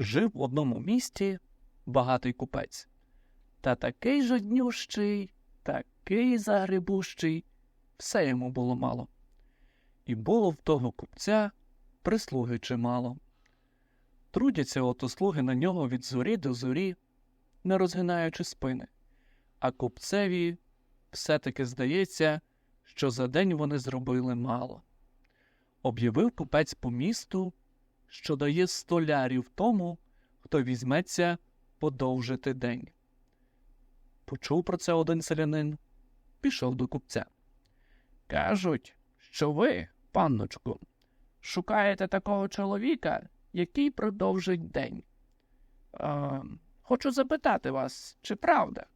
Жив в одному місті багатий купець. Та такий жаднющий, такий загребущий, все йому було мало. І було в того купця прислуги чимало. Трудяться ото слуги на нього від зорі до зорі, не розгинаючи спини, а купцеві все-таки здається, що за день вони зробили мало. Об'явив купець по місту, що дає столярів тому, хто візьметься подовжити день. Почув про це один селянин, пішов до купця. Кажуть, що ви, панночку, шукаєте такого чоловіка, який продовжить день. Е, хочу запитати вас, чи правда?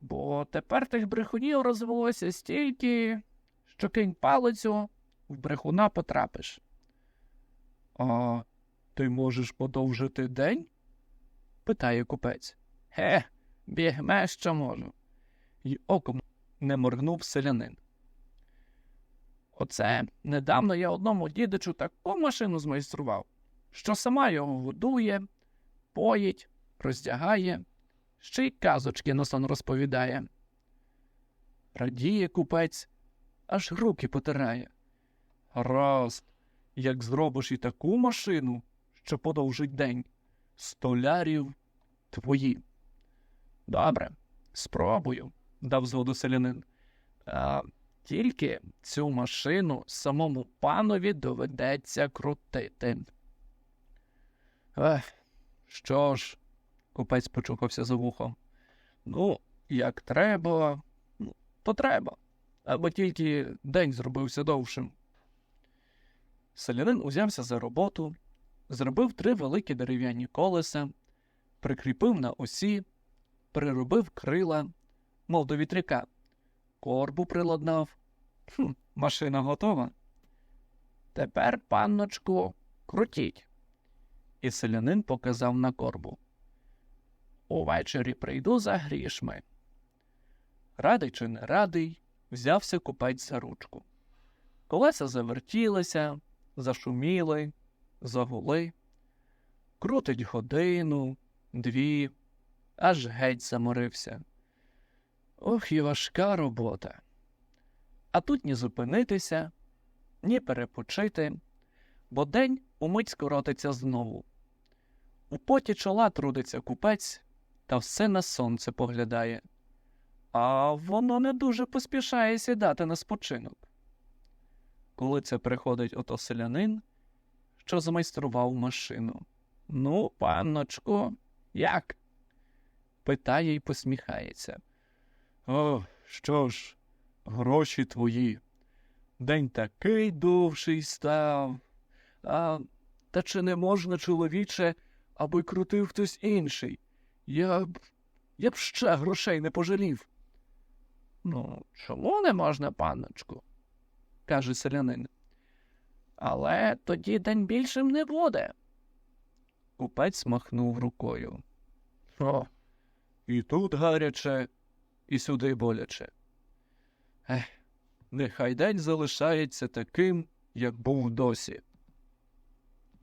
Бо тепер тих брехунів розвелося стільки, що кинь палицю, в брехуна потрапиш. А ти можеш подовжити день? питає купець. Ге, бігме, що можу. І оком не моргнув селянин. Оце недавно я одному дідичу таку машину змайстрував, що сама його годує, поїть, роздягає, ще й казочки на сон розповідає. Радіє купець, аж руки потирає. Гаразд, як зробиш і таку машину, що подовжить день, столярів твої. Добре, спробую, дав згоду селянин. А, тільки цю машину самому панові доведеться крутити. Ех, що ж, купець почухався за вухом. Ну, як треба, ну, то треба, аби тільки день зробився довшим. Селянин узявся за роботу, зробив три великі дерев'яні колеса, прикріпив на осі, приробив крила, мов до вітряка, корбу приладнав. Хм, машина готова. Тепер, панночку, крутіть. І селянин показав на корбу. Увечері прийду за грішми. Радий чи не радий, взявся купець за ручку. Колеса завертілися, зашуміли, загули. Крутить годину, дві, аж геть заморився. Ох, і важка робота. А тут ні зупинитися, ні перепочити, бо день умить скоротиться знову. У поті чола трудиться купець та все на сонце поглядає, а воно не дуже поспішає сідати на спочинок. Коли це приходить ото селянин, що змайстрував машину. Ну, панночку, як? питає й посміхається. О, що ж, гроші твої. День такий довший став. А та чи не можна, чоловіче, аби крутив хтось інший? Я б я б ще грошей не пожалів. Ну, чому не можна, панночку? Каже селянин. Але тоді день більшим не буде. Купець махнув рукою. О, і тут гаряче, і сюди боляче. Ех, нехай день залишається таким, як був досі.